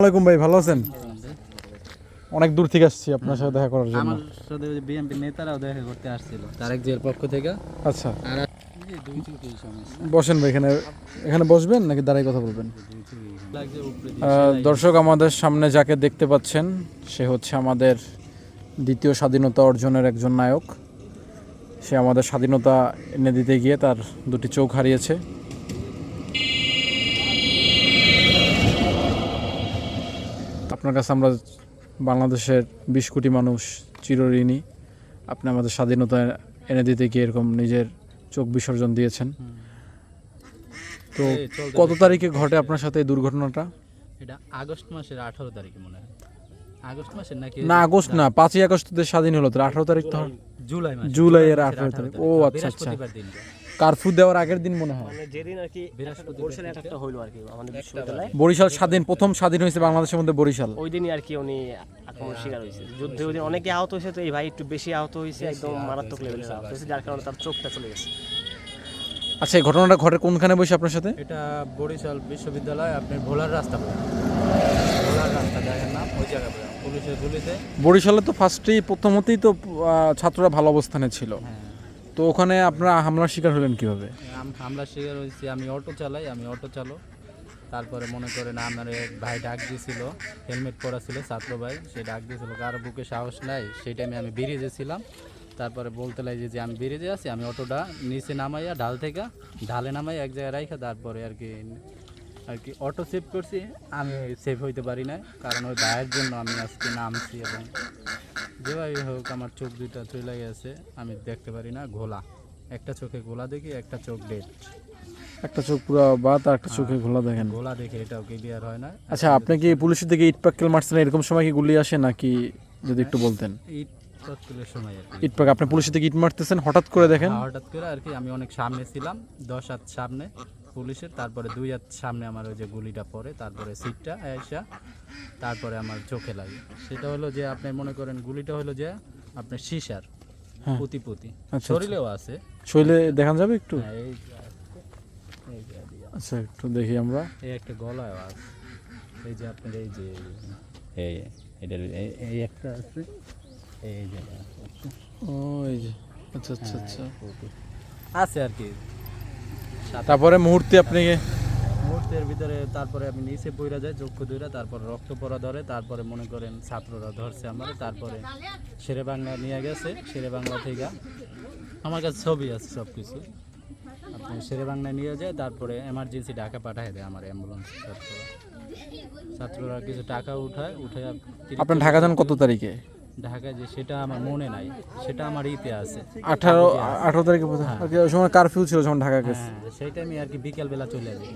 ওয়ালাইকুম ভাই ভালো আছেন? অনেক দূর থেকে আসছি আপনার সাথে দেখা করার জন্য। আমার সাথে বিএনপি নেতারাও দেখা করতে আসছিল তারেক জিয়ার পক্ষ থেকে। আচ্ছা। আর বসেন ভাই এখানে এখানে বসবেন নাকি দাঁড়াই কথা বলবেন? দর্শক আমাদের সামনে যাকে দেখতে পাচ্ছেন সে হচ্ছে আমাদের দ্বিতীয় স্বাধীনতা অর্জনের একজন নায়ক। সে আমাদের স্বাধীনতা এনে দিতে গিয়ে তার দুটি চোখ হারিয়েছে। আপনার কাছে আমরা বাংলাদেশের বিশ কোটি মানুষ চিরঋণী। আপনি আমাদের স্বাধীনতা এনে দিতে গিয়ে এরকম নিজের চোখ বিসর্জন দিয়েছেন। তো কত তারিখে ঘটে আপনার সাথে এই দুর্ঘটনাটা? এটা আগস্ট মাসের আঠারো তারিখে মনে হয়। আগস্ট মাসের নাকি না আগস্ট না পাঁচই আগস্ট তো স্বাধীন হলো তো আঠারো তারিখ তো জুলাই জুলাইয়ের মাসের 18 তারিখ। ও, আচ্ছা, আচ্ছা। কারফিউ দেওয়ার আগের দিন মনে হয়। মানে যেদিন আর কি বৃহস্পতিবার বরিশালে থেকে- একটা হইল আর কি আমাদের বিশ্ববিদ্যালয়ে। বরিশাল স্বাধীন প্রথম স্বাধীন হয়েছে বাংলাদেশের মধ্যে বরিশাল। ওই দিনই আর কি উনি আক্রমণ শিকার হয়েছে। যুদ্ধে ওই দিন অনেকে আহত হয়েছে তো এই ভাই একটু বেশি আহত হয়েছে একদম মারাত্মক লেভেলে আহত হয়েছে যার কারণে তার চোখটা চলে গেছে। আচ্ছা এই ঘটনাটা ঘটে কোনখানে বসে আপনার সাথে? এটা বরিশাল বিশ্ববিদ্যালয় আপনার ভোলার রাস্তা ভোলার রাস্তা জায়গার নাম ওই জায়গা পুলিশের গুলিতে। বরিশালে তো ফার্স্টেই প্রথমতেই তো আহ, ছাত্ররা ভালো অবস্থানে ছিল। হ্যাঁ। তো ওখানে আপনারা হামলার শিকার হলেন কীভাবে? হামলার শিকার হয়েছি, আমি অটো চালাই, আমি অটো চালক তারপরে মনে করেন আমার ভাই ডাক দিয়েছিল, হেলমেট পরা ছিল ছাত্র ভাই, সে ডাক দিয়েছিল, কারও বুকে সাহস নাই? সেই টাইমে আমি বেরিয়ে গেছিলাম তারপরে বলতে লাগছে যে, আমি বেরিয়ে আছি, আমি অটোটা নিচে নামাইয়া, ঢাল থেকে ঢালে নামাই এক জায়গায় রাইখা, তারপরে আর কি আর কি অটো সেভ করছি। আমি সেভ হইতে পারি না কারণ ওই ভাইয়ের জন্য আমি আজকে নামছি এবং যেভাবে হোক আমার চোখ দুইটা চলে গেছে আমি দেখতে পারি না ঘোলা। একটা চোখে গোলা দেখি একটা চোখ ডেট একটা চোখ পুরো বাত আর একটা চোখে খোলা দেখেন। গোলা দেখে এটাও ক্লিয়ার হয় না? আচ্ছা আপনি কি পুলিশের দিকে ইট পাক্কেল মারছেন এরকম সময় কি গুলি আসে নাকি যদি একটু বলতেন? ইট তৎকালের সময় আর কি। ইট পাক আপনি পুলিশের দিকে ইট মারতেছেন হঠাৎ করে দেখেন? হ্যাঁ, হঠাৎ করে আর কি আমি অনেক সামনে ছিলাম দশ হাত সামনে। পুলিশের তারপরে দুই হাত সামনে আমার ওই যে গুলিটা পড়ে তারপরে সিটটা আয়সা তারপরে আমার চোখে লাগে। সেটা হলো যে আপনি মনে করেন গুলিটা হলো যে আপনার সিসার হ্যাঁ। পুঁতি পুঁতি। শরীরেও আছে। শরীরে দেখান যাবে একটু? হ্যাঁ। আচ্ছা একটু দেখি আমরা। এই একটা গলায় আছে। এই যে আপনার এই যে এই এটার এই- একটা আছে। এই যে ও এই যে। আচ্ছা আচ্ছা আচ্ছা। আছে আর কি। তারপরে মুহূর্তে আপনি মুহূর্তের ভিতরে তারপরে আমি নিচে পইরা যাই চক্ষু দুইরা তারপর রক্ত পড়া ধরে তারপরে মনে করেন ছাত্ররা ধরছে আমার তারপরে শেরে বাংলা নিয়ে গেছে শেরে বাংলা থেকে আমার কাছে ছবি আছে সব কিছু আপনি শেরে বাংলায় নিয়ে যায় তারপরে এমার্জেন্সি ঢাকা পাঠায় দেয় আমার অ্যাম্বুলেন্স ছাত্ররা। ছাত্ররা কিছু টাকা উঠায় উঠে আপনার ঢাকা যান কত তারিখে? ঢাকায় যে সেটা আমার মনে নাই সেটা আমার ইতে আছে। আঠারো আঠারো তারিখে কি ওই সময় কারফিউ ছিল যখন ঢাকা গেছে। হ্যাঁ সেই টাইমে আর কি বিকেলবেলা চলে যাই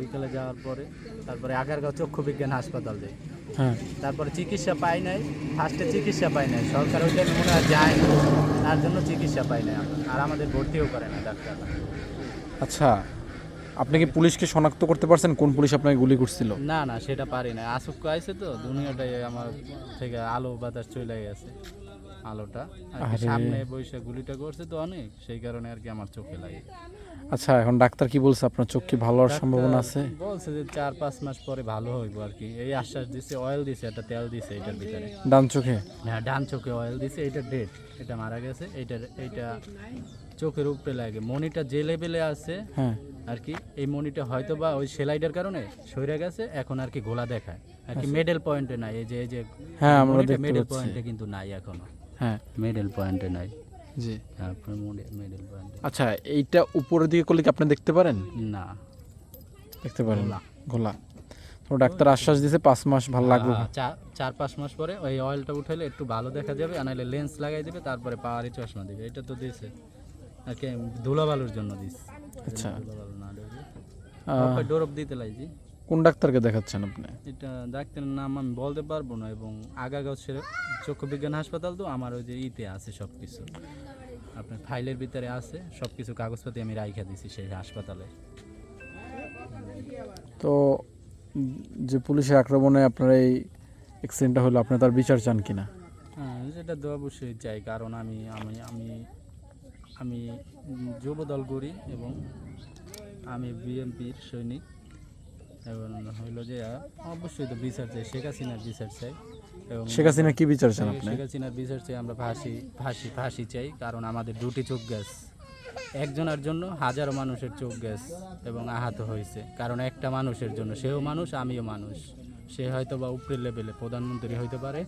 বিকেলে যাওয়ার পরে তারপরে আগারগাঁও চক্ষু বিজ্ঞান হাসপাতাল যাই। হ্যাঁ। তারপরে চিকিৎসা পাই নাই ফার্স্টে চিকিৎসা পাই নাই। সরকার ওই টাইমে মনে হয় যায় তার জন্য চিকিৎসা পাই নাই। আর আমাদের ভর্তিও করে না ডাক্তাররা। আচ্ছা আপনি কি পুলিশকে শনাক্ত করতে পারছেন? কোন পুলিশ আপনাকে গুলি করছিল? না না সেটা পারি না আসুক আইছে তো দুনিয়াটাই আমার থেকে আলো বাতাস চলে গেছে আলোটা। সামনে বসে গুলিটা করছে তো অনেক সেই কারণে আর কি আমার চোখে লাগে। আচ্ছা এখন ডাক্তার কি বলছে? আপনার চোখ কি ভালো হওয়ার সম্ভাবনা আছে? বলছে যে চার পাঁচ মাস পরে ভালো হইব আর কি। এই আশ্বাস দিছে অয়েল দিছে একটা তেল দিছে এটার ভিতরে। ডান চোখে? হ্যাঁ ডান চোখে অয়েল দিছে এটা ডেট এটা মারা গেছে এইটার এইটা চোখের উপরে লাগে। মনিটা যে লেভেলে আছে হ্যাঁ। আর কি এই মনিটা হয়তো বা ওই সেলাইটার কারণে সরে গেছে এখন আর কি গোলা দেখায়। আর কি মেডেল পয়েন্টে নাই এই যে এই যে হ্যাঁ আমরা দেখতে মেডেল পয়েন্টে কিন্তু নাই এখনও। হ্যাঁ। মেডেল পয়েন্টে নাই। জি। আপনার মেডেল পয়েন্টে আচ্ছা এইটা উপরের দিকে করলে কি আপনি দেখতে পারেন? না। দেখতে পারেন। না ঘোলা তো ডাক্তার আশ্বাস দিয়েছে পাঁচ মাস ভালো লাগবে। চার চার পাঁচ মাস পরে ওই অয়েলটা উঠাইলে একটু ভালো দেখা যাবে আর নাহলে লেন্স লাগাই দেবে তারপরে পাওয়ারই চশমা দেবে। এটা তো দিয়েছে আর কি ধুলাবালুর জন্য দিস। আচ্ছা। ধুলাবালু না দেবে আহ, দিতে লাগছি। কোন ডাক্তারকে দেখাচ্ছেন আপনি? এটা ডাক্তারের নাম আমি বলতে পারব না এবং আগাগাঁও চক্ষু বিজ্ঞান হাসপাতাল তো আমার ওই যে ইতে আছে সব কিছু আপনার ফাইলের ভিতরে আছে সব কিছু কাগজপাতি আমি রাইখা দিছি সেই হাসপাতালে। তো যে পুলিশের আক্রমণে আপনার এই অ্যাক্সিডেন্টটা হলো আপনি তার বিচার চান কিনা? হ্যাঁ সেটা তো অবশ্যই চাই কারণ আমি আমি আমি আমি যুব দল করি এবং আমি বিএমপির সৈনিক। এবং হইল যে অবশ্যই তো বিচার চাই শেখ হাসিনার বিচার চাই। এবং শেখ হাসিনা কি বিচার চান আপনি? শেখ হাসিনার বিচার চাই আমরা ফাঁসি ফাঁসি ফাঁসি চাই কারণ আমাদের দুটি চোখ গ্যাস। একজনের জন্য হাজারো মানুষের চোখ গ্যাস এবং আহত হয়েছে। কারণ একটা মানুষের জন্য সেও মানুষ আমিও মানুষ। সে হয়তো বা উপরের লেভেলে প্রধানমন্ত্রী হইতে পারে।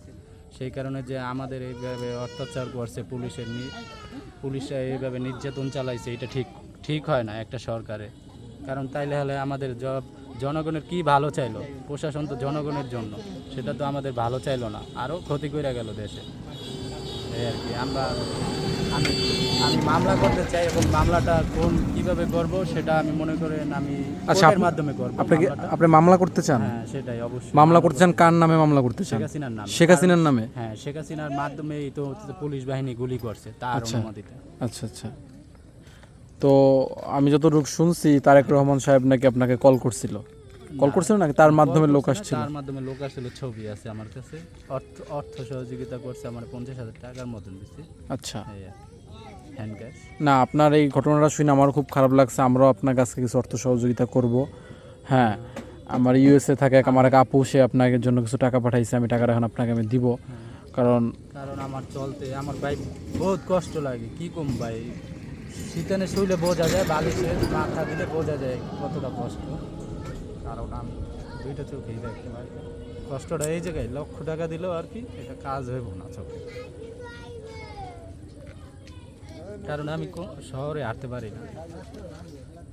সেই কারণে যে আমাদের এইভাবে অত্যাচার করছে পুলিশের পুলিশরা এইভাবে নির্যাতন চালাইছে, এটা ঠিক ঠিক হয় না একটা সরকারে। কারণ তাইলে হলে আমাদের জব, জনগণের কি ভালো চাইলো? প্রশাসন তো জনগণের জন্য, সেটা তো আমাদের ভালো চাইলো না। আরও ক্ষতি করে গেল দেশে। এই আর কি। আমরা আমি আমি মামলা করতে চাই এবং মামলাটা কোন কীভাবে করব সেটা আমি মনে করেন আমি আচ্ছা, কোর্টের মাধ্যমে করব আপনি মামলা করতে চান? হ্যাঁ সেটাই অবশ্যই মামলা করতে চান কার নামে মামলা করতে চান? শেখ হাসিনার নামে। শেখ হাসিনার নামে? হ্যাঁ শেখ হাসিনার মাধ্যমেই তো পুলিশ বাহিনী গুলি করছে তার আচ্ছা। অনুমতিতে। আচ্ছা আচ্ছা। তো আমি যতটুকু শুনছি তারেক রহমান সাহেব নাকি আপনাকে কল করছিল। কল করছিল নাকি? তার মাধ্যমে লোক আসছিল? তার মাধ্যমে লোক আসছিল ছবি আছে আমার কাছে। অর্থ অর্থ সহযোগিতা করছে আমার পঞ্চাশ হাজার টাকার মতন দিচ্ছে আচ্ছা। না আপনার এই ঘটনাটা শুনে আমার খুব খারাপ লাগছে। আমরাও আপনার কাছে কিছু অর্থ সহযোগিতা করব। হ্যাঁ আমার ইউএসএ থাকে আমার এক আপু সে আপনাকে জন্য কিছু টাকা পাঠাইছে আমি টাকাটা এখন আপনাকে আমি দিব। কারণ কারণ আমার চলতে আমার ভাই বহুত কষ্ট লাগে। কি কম ভাই? শীতানে শুইলে বোঝা যায় বালিশে মাথা দিলে বোঝা যায় কতটা কষ্ট। আমি দুইটা চোখেই দেখতে কষ্টটা এই জায়গায়, লক্ষ টাকা দিলেও আর কি এটা কাজ হইব না চোখে। কারণ আমি শহরে হাঁটতে পারি না।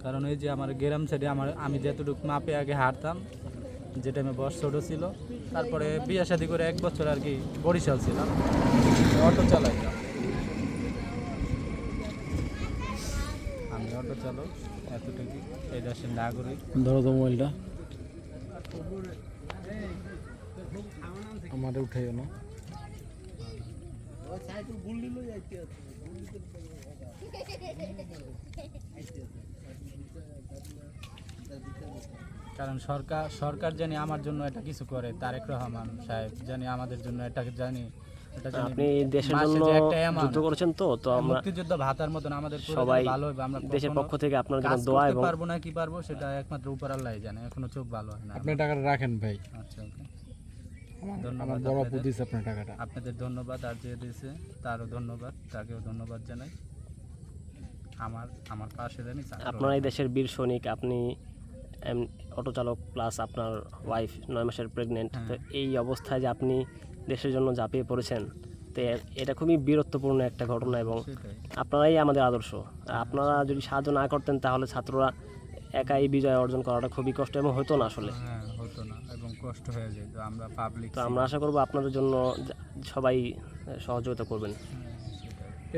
কারণ এই যে আমার গ্রাম সাইডে আমার, আমি যতটুকু মাপে আগে হাঁটতাম, যে টাইমে বয়স ছোটো ছিল, তারপরে বিয়ে শাদি করে এক বছর আর কি বরিশাল ছিলাম, অটো চালাইতাম। আমি অটো চালক এতটুকু এই দেশের নাগরিক ধরো তো মোবাইলটা। আমার উঠাইও না কারণ সরকার সরকার জানি আমার জন্য এটা কিছু করে তারেক রহমান সাহেব জানি আমাদের জন্য এটা জানি আপনি দেশের জন্য যুদ্ধ করেছেন তো তো আমরা মুক্তিযুদ্ধ ভাতার মতন আমাদের সবাই ভালো হবে আমরা দেশের পক্ষ থেকে আপনার জন্য দোয়া এবং পারব না কি পারব সেটা একমাত্র উপর আল্লাহ জানে এখনও চোখ ভালো হয় না। আপনি টাকাটা রাখেন ভাই। আচ্ছা ওকে। ধন্যবাদ বড় আপনাদের। আপনার টাকাটা। আপনাদের ধন্যবাদ আর যে দিয়েছে তারও ধন্যবাদ তাকেও ধন্যবাদ জানাই। আমার আমার পাশে জানি আপনার এই দেশের বীর সৈনিক আপনি অটো চালক প্লাস আপনার ওয়াইফ নয় মাসের প্রেগনেন্ট তো এই অবস্থায় যে আপনি দেশের জন্য ঝাঁপিয়ে পড়েছেন তো এটা খুবই বীরত্বপূর্ণ একটা ঘটনা এবং আপনারাই আমাদের আদর্শ। আপনারা যদি সাহায্য না করতেন তাহলে ছাত্ররা একাই বিজয় অর্জন করাটা খুবই কষ্ট এবং হতো না আসলে। হ্যাঁ হতো না এবং কষ্ট হয়ে যেত আমরা পাবলিক তো আমরা আশা করব আপনাদের জন্য সবাই সহযোগিতা করবেন।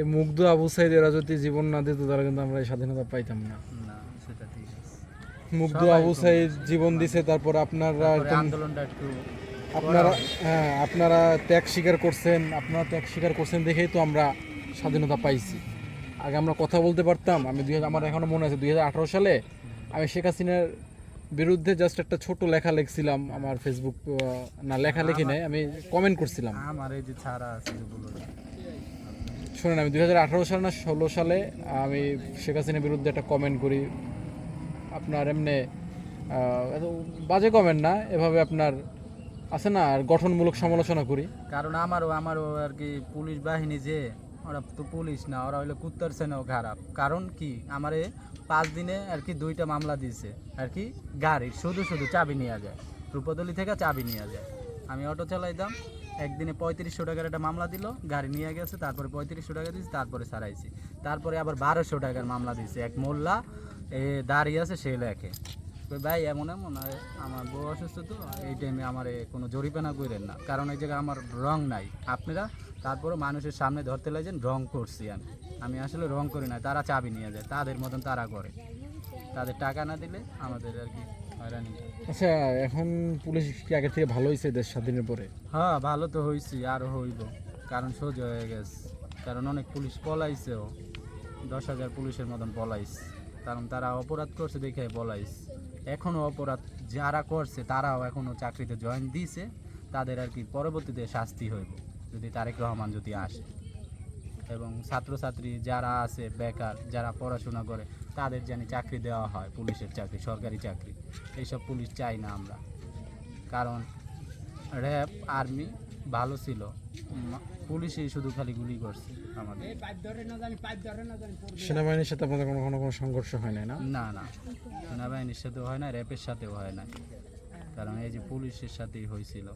এই মুগ্ধ আবু সাইদ এরা যদি জীবন না দিত তাহলে কিন্তু আমরা এই স্বাধীনতা পাইতাম না। না সেটা ঠিক আছে। মুগ্ধ আবু সাইদ জীবন দিছে তারপর আপনারা আন্দোলনটা একটু আপনারা হ্যাঁ আপনারা ত্যাগ স্বীকার করছেন আপনারা ত্যাগ স্বীকার করছেন দেখেই তো আমরা স্বাধীনতা পাইছি। আগে আমরা কথা বলতে পারতাম। আমি দুই আমার এখনও মনে আছে দুই হাজার আঠারো সালে আমি শেখ হাসিনার বিরুদ্ধে জাস্ট একটা ছোট লেখা লিখছিলাম আমার ফেসবুক না লেখা লিখি নাই আমি কমেন্ট করছিলাম। আমার এই যে ছাড়া আছে শোনেন আমি দুই সালে না ষোলো সালে আমি শেখ হাসিনার বিরুদ্ধে একটা কমেন্ট করি। আপনার এমনি এত বাজে কমেন্ট না এভাবে আপনার আছে না আর গঠনমূলক সমালোচনা করি। কারণ আমারও আমারও আর কি পুলিশ বাহিনী যে ওরা তো পুলিশ না, ওরা হইল কুত্তর সেনাও খারাপ। কারণ কি? আমারে পাঁচ দিনে আর কি দুইটা মামলা দিয়েছে। আর কি গাড়ির শুধু শুধু চাবি নিয়ে যায়। রূপদলি থেকে চাবি নিয়ে যায়। আমি অটো চালাইতাম, একদিনে পঁয়ত্রিশশো টাকার একটা মামলা দিল, গাড়ি নিয়ে গেছে, তারপরে পঁয়ত্রিশশো টাকা দিয়েছে, তারপরে সারাইছি। তারপরে আবার বারোশো টাকার মামলা দিয়েছে। এক মোল্লা, এ দাঁড়িয়ে আছে, সে লেখে। ভাই, এমন এমন আমার বউ অসুস্থ তো, এই টাইমে আমার কোনো জরিপানা করেন না। কারণ এই জায়গায় আমার রং নাই। আপনারা তারপরে মানুষের সামনে ধরতে লাগছেন রং করছি আমি। আমি আসলে রং করি না তারা চাবি নিয়ে যায় তাদের মতন তারা করে। তাদের টাকা না দিলে আমাদের আর কি হয়রানি আচ্ছা এখন পুলিশ কি আগের থেকে ভালো হয়েছে দেশ স্বাধীনের পরে? হ্যাঁ ভালো তো হয়েছি আরও হইব কারণ সোজা হয়ে গেছে। কারণ অনেক পুলিশ পলাইছেও দশ হাজার পুলিশের মতন পলাইছে। কারণ তারা অপরাধ করছে দেখে পলাইছে। এখনও অপরাধ যারা করছে তারাও এখনও চাকরিতে জয়েন দিয়েছে তাদের আর কি পরবর্তীতে শাস্তি হইব। যদি তারেক রহমান যদি আসে। এবং ছাত্রছাত্রী যারা আছে বেকার যারা পড়াশোনা করে তাদের যেন চাকরি দেওয়া হয় পুলিশের চাকরি সরকারি চাকরি। এইসব পুলিশ চাই না আমরা। কারণ র্যাব আর্মি ভালো ছিল। পুলিশই শুধু খালি গুলি করছে আমাদের। সেনাবাহিনীর সাথে আপনাদের কোনো কোনো কোনো সংঘর্ষ হয় না? না না। সেনাবাহিনীর সাথেও হয় না র্যাবের সাথেও হয় না কারণ এই যে পুলিশের সাথেই হয়েছিল।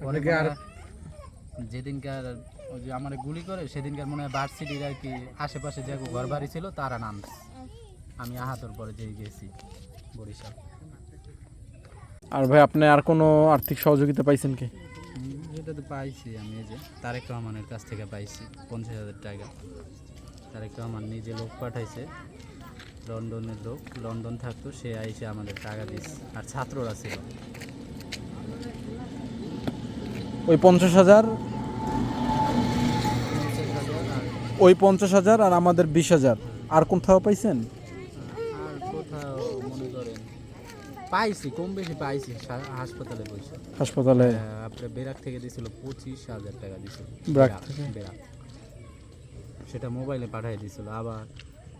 অনেকে আর- যেদিনকার ওই যে আমার গুলি করে সেদিনকার মনে হয় ভার্সিটির আর কি আশেপাশে যে ঘর বাড়ি ছিল তারা নামছে। আমি আহাতর পরে যেই গেছি বরিশাল। আর ভাই আপনি আর কোনো আর্থিক সহযোগিতা পাইছেন কি? এটা তো পাইছি আমি এই যে তারেক রহমানের কাছ থেকে পাইছি পঞ্চাশ হাজার টাকা। তারেক রহমান নিজে লোক পাঠাইছে লন্ডনের লোক লন্ডন থাকতো সে আইসে আমাদের টাকা দিচ্ছে আর ছাত্ররা ছিল। ওই পঞ্চাশ হাজার ওই পঞ্চাশ হাজার আর আমাদের বিশ হাজার। আর কোথাও পাইছেন? আর কোথাও মনে করেন পাইছি কম বেশি পাইছি হাসপাতালে বসে। হাসপাতালে? আপনার বেরাক থেকে দিয়েছিল পঁচিশ হাজার টাকা দিয়েছিল বেরাক সেটা মোবাইলে পাঠিয়ে দিয়েছিল আবার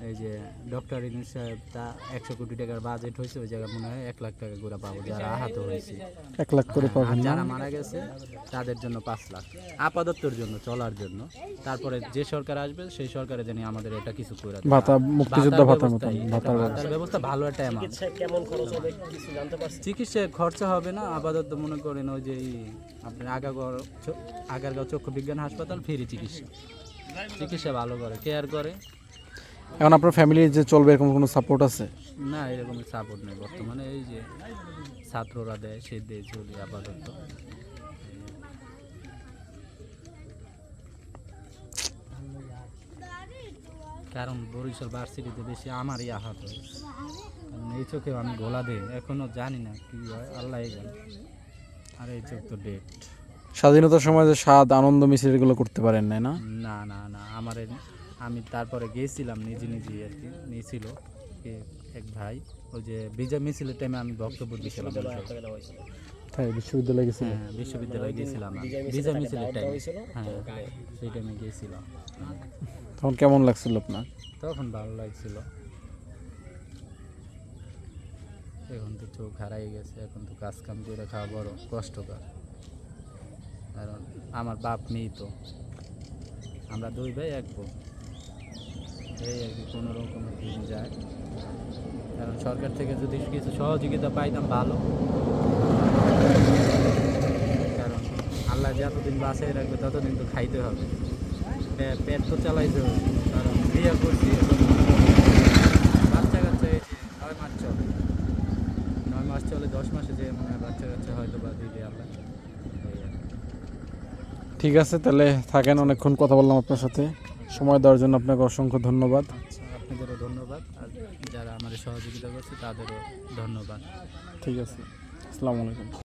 এই যে ডক্টর ইনুস সাহেব তা একশো কোটি টাকার বাজেট হয়েছে ওই জায়গায় মনে হয় এক লাখ টাকা করে পাবো যারা আহত হয়েছে। এক লাখ করে পাবেন যারা মারা গেছে তাদের জন্য পাঁচ লাখ। আপাততর জন্য চলার জন্য। তারপরে যে সরকার আসবে সেই সরকারে জানি আমাদের এটা কিছু করে ভাতা মুক্তিযোদ্ধা ব্যবস্থা, মতন ভাতার ব্যবস্থা। ভালো একটা অ্যামাউন্ট চিকিৎসা কেমন খরচ হবে কিছু জানতে পারছেন চিকিৎসায় খরচা হবে না আপাতত মনে করেন ওই যে আপনার আগাগড় আগারগাঁও চক্ষু বিজ্ঞান হাসপাতাল ফ্রি চিকিৎসা। চিকিৎসা ভালো করে কেয়ার করে। এখন আপনার ফ্যামিলি যে চলবে এরকম কোনো সাপোর্ট আছে? না এরকম সাপোর্ট নেই। বর্তমানে এই যে ছাত্ররা দেয় সে দিয়ে চলি আপাতত। কারণ বরিশাল ভার্সিটিতে বেশি আমারই হয়েছে কারণ এই চোখেও আমি গোলা দিই এখনও জানি না কি হয় আল্লাহ জানে। আর এই চোখ তো ডেট স্বাধীনতার সময় যে স্বাদ আনন্দ মিছিল এগুলো করতে পারেন না? না না না আমার আমি তারপরে গিয়েছিলাম নিজে নিজে আর কি নিয়েছিল এক ভাই। ওই যে বিজয় মিছিলের টাইমে আমি বক্তব্য দিয়েছিলাম তাই বিশ্ববিদ্যালয়ে গেছিলেন হ্যাঁ বিশ্ববিদ্যালয়ে গেছিলাম আমি। বিজয় মিছিলে মিছিলের টাইমে হ্যাঁ সেই টাইমে গিয়েছিলাম। তখন কেমন লাগছিল আপনার? তখন ভালো লাগছিল। এখন তো চোখ হারাই গেছে এখন তো কাজ কাম করে খাওয়া বড় কষ্টকর। কারণ আমার বাপ নেই তো। আমরা দুই ভাই এক বোন এই আর কি, কোনো রকম দিন যায় কারণ সরকার থেকে যদি কিছু সহযোগিতা পাইতাম ভালো। কারণ আল্লাহ যতদিন বাসায় রাখবে ততদিন তো খাইতে হবে। পেট তো চালাইতে হবে। কারণ বিয়ে করছি বাচ্চা কাচ্চা এই যে নয় মাস চলে। নয় মাস চলে, দশ মাসে যে মনে হয় বাচ্চা কাচ্চা হয়তো বা দিবে আল্লাহ। ঠিক আছে, তাহলে থাকেন, অনেকক্ষণ কথা বললাম আপনার সাথে। সময় দেওয়ার জন্য আপনাকে অসংখ্য ধন্যবাদ। আচ্ছা আপনাদেরও ধন্যবাদ। আর যারা আমাদের সহযোগিতা করছে তাদেরও ধন্যবাদ। ঠিক আছে। আসসালামু আলাইকুম।